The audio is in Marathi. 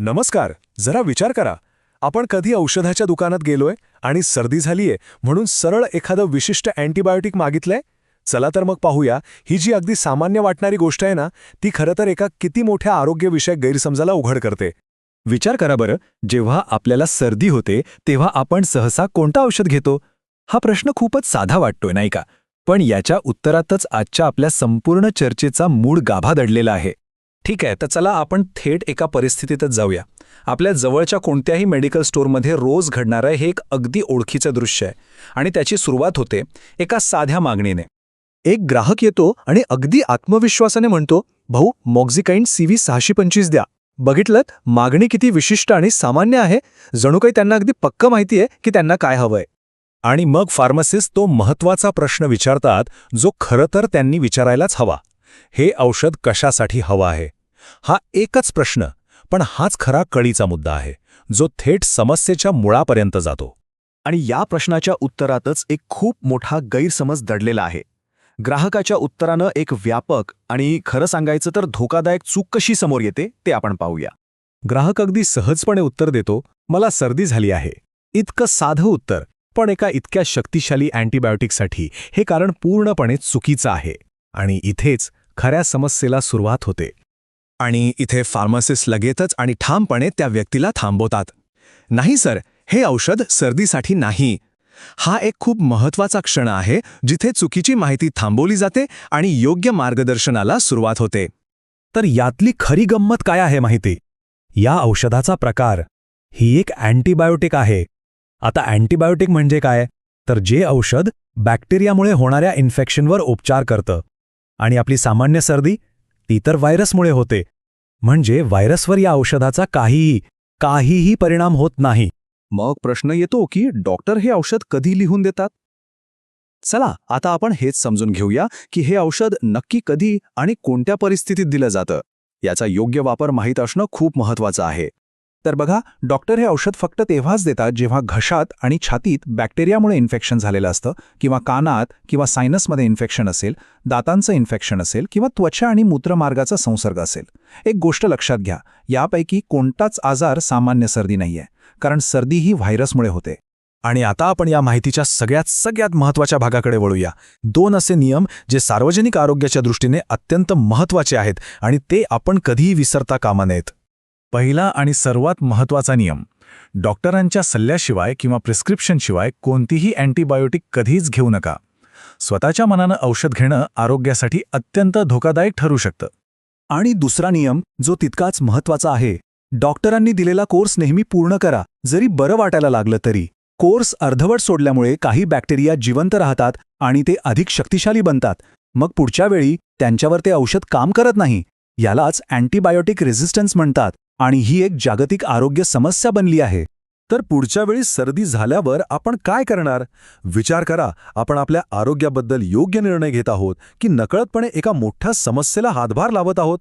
नमस्कार जरा विचार करा. आपण कधी औषधाच्या दुकानात गेलोय आणि सर्दी झालीये म्हणून सरळ एखादं विशिष्ट अँटीबायोटिक मागितलंय? चला तर मग पाहूया. ही जी अगदी सामान्य वाटणारी गोष्ट आहे ना ती खरं तर एका किती मोठ्या आरोग्यविषयक गैरसमजाला उघड करते. विचार करा बरं जेव्हा आपल्याला सर्दी होते तेव्हा आपण सहसा कोणतं औषध घेतो? हा प्रश्न खूपच साधा वाटतोय नाही का? पण याच्या उत्तरातच आजच्या आपल्या संपूर्ण चर्चेचा मूळ गाभा दडलेला आहे. ठीक आहे तर चला आपण थेट एका परिस्थितीतच जाऊया. आपल्या जवळच्या कोणत्याही मेडिकल स्टोअरमध्ये रोज घडणारं हे एक अगदी ओळखीचं दृश्य आहे. आणि त्याची सुरुवात होते एका साध्या मागणीने. एक ग्राहक येतो आणि अगदी आत्मविश्वासाने म्हणतो भाऊ मॉक्झिकाईन सी व्ही सहाशे पंचवीस द्या. बघितलं मागणी किती विशिष्ट आणि सामान्य आहे जणू काही त्यांना अगदी पक्क माहिती आहे की त्यांना काय हवंय. आणि मग फार्मसिस्ट तो महत्त्वाचा प्रश्न विचारतात जो खरं तर त्यांनी विचारायलाच हवा. हे औषध कशासाठी हवं आहे? हा एकच प्रश्न पण हाच खरा कळीचा मुद्दा आहे जो थेट समस्येच्या मुळापर्यंत जातो. आणि या प्रश्नाच्या उत्तरातच एक खूप मोठा गैरसमज दडलेला आहे. ग्राहकाच्या उत्तरानं एक व्यापक आणि खरं सांगायचं तर धोकादायक चूक कशी समोर येते ते आपण पाहूया. ग्राहक अगदी सहजपणे उत्तर देतो मला सर्दी झाली आहे. इतकं साधं उत्तर पण एका इतक्या शक्तिशाली अँटीबायोटिकसाठी हे कारण पूर्णपणे चुकीचं आहे. आणि इथेच खऱ्या समस्येला सुरुवात होते. आणि इथे फार्मासिस्ट लगेचच आणि ठामपणे त्या व्यक्तीला थांबवतात. नाही सर हे औषध सर्दीसाठी नाही. हा एक खूप महत्त्वाचा क्षण आहे जिथे चुकीची माहिती थांबवली जाते आणि योग्य मार्गदर्शनाला सुरुवात होते. तर यातली खरी गंमत काय आहे माहिती? या औषधाचा प्रकार ही एक अँटीबायोटिक आहे. आता अँटीबायोटिक म्हणजे काय? तर जे औषध बॅक्टेरियामुळे होणाऱ्या इन्फेक्शनवर उपचार करतं. आणि आपली सामान्य सर्दी ती तर व्हायरसमुळे होते. म्हणजे व्हायरसवर या औषधाचा काहीही काहीही परिणाम होत नाही. मग प्रश्न येतो की डॉक्टर हे औषध कधी लिहून देतात? चला आता आपण हेच समजून घेऊया की हे औषध नक्की कधी आणि कोणत्या परिस्थितीत दिलं जातं. याचा योग्य वापर माहीत असणं खूप महत्वाचं आहे. तर बघा डॉक्टर हे औषध फक्त तेव्हाच देतात जेव्हा घशात आणि छातीत बॅक्टेरियामुळे इन्फेक्शन झालेलं असतं किंवा कानात किंवा सायनसमध्ये इन्फेक्शन असेल दातांचं इन्फेक्शन असेल किंवा त्वचा आणि मूत्रमार्गाचा संसर्ग असेल. एक गोष्ट लक्षात घ्या यापैकी कोणताच आजार सामान्य सर्दी नाहीये कारण सर्दी ही व्हायरसमुळे होते. आणि आता आपण या माहितीच्या सगळ्यात सगळ्यात महत्त्वाच्या भागाकडे वळूया. दोन असे नियम जे सार्वजनिक आरोग्याच्या दृष्टीने अत्यंत महत्त्वाचे आहेत आणि ते आपण कधीही विसरता कामा नयेत. पहिला आणि सर्वात महत्त्वाचा नियम डॉक्टरांच्या सल्ल्याशिवाय किंवा प्रिस्क्रिप्शनशिवाय कोणतीही अँटीबायोटिक कधीच घेऊ नका. स्वतःच्या मनानं औषध घेणं आरोग्यासाठी अत्यंत धोकादायक ठरू शकतं. आणि दुसरा नियम जो तितकाच महत्त्वाचा आहे डॉक्टरांनी दिलेला कोर्स नेहमी पूर्ण करा जरी बरं वाटायला लागलं तरी. कोर्स अर्धवट सोडल्यामुळे काही बॅक्टेरिया जिवंत राहतात आणि ते अधिक शक्तिशाली बनतात. मग पुढच्या वेळी त्यांच्यावर ते औषध काम करत नाही. यालाच अँटीबायोटिक रेझिस्टन्स म्हणतात. आणि ही एक जागतिक आरोग्य समस्या बनली आहे. तर पुढच्या वेळी सर्दी झाल्यावर आपण काय करणार? विचार करा आपण आपल्या आरोग्याबद्दल योग्य निर्णय घेत आहोत की नकळतपणे एका मोठ्या समस्येला हातभार लावत आहोत?